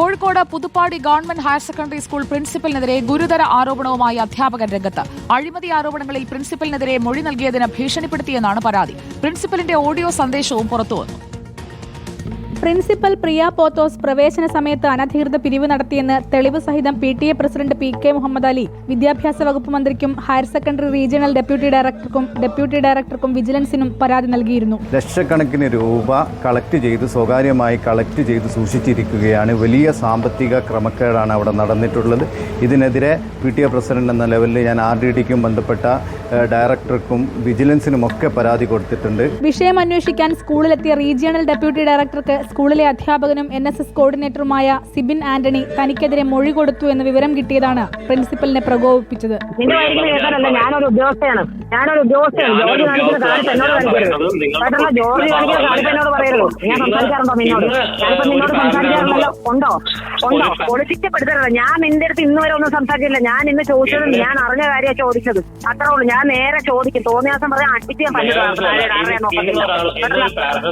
Kozhikode Puthuppadi government higher secondary school പ്രിൻസിപ്പലിനെതിരെ ഗുരുതര ആരോപണവുമായി അധ്യാപകൻ രംഗത്ത്. അഴിമതി ആരോപണങ്ങളിൽ പ്രിൻസിപ്പലിനെതിരെ മൊഴി നൽകിയതിന് ഭീഷണിപ്പെടുത്തിയെന്നാണ് പരാതി. പ്രിൻസിപ്പലിന്റെ ഓഡിയോ സന്ദേശവും പുറത്തുവന്നു. പ്രിൻസിപ്പൽ പ്രിയ പോത്തോസ് പ്രവേശന സമയത്ത് അനധികൃത പിരിവ് നടത്തിയെന്ന് തെളിവ് സഹിതം P T A president P K Muhammad Ali വിദ്യാഭ്യാസ വകുപ്പ് മന്ത്രിക്കും ഹയർ സെക്കൻഡറി റീജിയണൽ ഡെപ്യൂട്ടി ഡയറക്ടർക്കും ഡെപ്യൂട്ടി ഡയറക്ടർക്കും വിജിലൻസിനും പരാതി നൽകിയിരുന്നു. ലക്ഷക്കണക്കിന് രൂപ കളക്ട് ചെയ്ത് സ്വകാര്യമായി കളക്ട് ചെയ്ത് സൂക്ഷിച്ചിരിക്കുകയാണ്. വലിയ സാമ്പത്തിക ക്രമക്കേടാണ് അവിടെ നടന്നിട്ടുള്ളത്. ഇതിനെതിരെ പി ടി എ പ്രസിഡന്റ് എന്ന ലെവലിൽ ഞാൻ ആർ ഡി ഡിക്കും ബന്ധപ്പെട്ട ഡയറക്ടർക്കും വിജിലൻസിനും ഒക്കെ പരാതി കൊടുത്തിട്ടുണ്ട്. വിഷയം അന്വേഷിക്കാൻ സ്കൂളിലെത്തിയ റീജിയണൽ ഡെപ്യൂട്ടി ഡയറക്ടർക്ക് സ്കൂളിലെ അധ്യാപകനും എൻ എസ് എസ് കോർഡിനേറ്ററുമായ സിബിൻ ആന്റണി തനിക്കെതിരെ മൊഴി കൊടുത്തു എന്ന വിവരം കിട്ടിയതാണ് പ്രിൻസിപ്പലിനെ പ്രകോപിപ്പിച്ചത്. ഞാനൊരു ഉദ്യോഗസ്ഥയാണ്. ഞാനൊരു ഉദ്യോഗസ്ഥയാണ്. ജോർജ് കാണിക്കുന്ന കാണിപ്പ് എന്നോട് കാണിക്കരുത്. കേട്ടല്ലോ ജോർജ് കാണിക്കുന്ന കാണിപ്പ് എന്നോട് പറയരുത്. ഞാൻ സംസാരിക്കാറുണ്ടോ നിന്നോട്? ഞാനിപ്പോ നിന്നോട് സംസാരിക്കാറുണ്ടല്ലോ. ഉണ്ടോ? ഉണ്ടോ? പൊളിപ്പിക്കപ്പെടുത്തരുത് ഞാൻ നിന്റെ അടുത്ത് ഇന്ന് വരെ ഒന്നും സംസാരിച്ചില്ല. ഞാൻ ഇന്ന് ചോദിച്ചത് ഞാൻ അറിഞ്ഞ കാര്യമാണ് ചോദിച്ചത്. അത്രേ ഉള്ളൂ. ഞാൻ നേരെ ചോദിക്കും. തോന്നിയാസം പറയാൻ അടിച്ച് ഞാൻ പല്ല്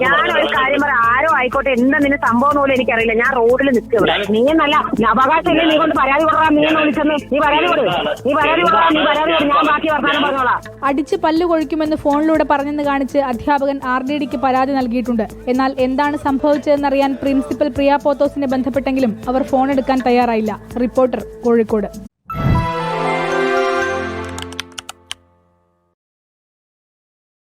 ഞാൻ ഒരു കാര്യം പറയാം. ആരോ ആയിക്കോട്ടെ എന്താ നിന്റെ സംഭവം പോലും എനിക്കറിയില്ല. ഞാൻ റോഡിൽ നിൽക്കുക നീ നല്ല അവകാശമില്ലേ നീ കൊണ്ട് പരാതി കൊടുക്കാൻ? നീ എന്ന് വിളിച്ചെന്ന്? നീ പരാതി കൊടു. നീ പരാതി കൊടുക്കാം നീ പരാതി കൊടു. ഞാൻ ബാക്കി വർത്താനം പറഞ്ഞോളാം. അടിച്ച് പല്ല് കൊഴിക്കുമെന്ന് ഫോണിലൂടെ പറഞ്ഞെന്ന് കാണിച്ച് അധ്യാപകൻ ആർ ഡി ഡിക്ക് പരാതി നൽകിയിട്ടുണ്ട്. എന്നാൽ എന്താണ് സംഭവിച്ചതെന്ന് അറിയാൻ പ്രിൻസിപ്പൽ പ്രിയ പോത്തോസിനെ ബന്ധപ്പെട്ടെങ്കിലും അവർ ഫോൺ എടുക്കാൻ തയ്യാറായില്ല. റിപ്പോർട്ടർ കോഴിക്കോട്.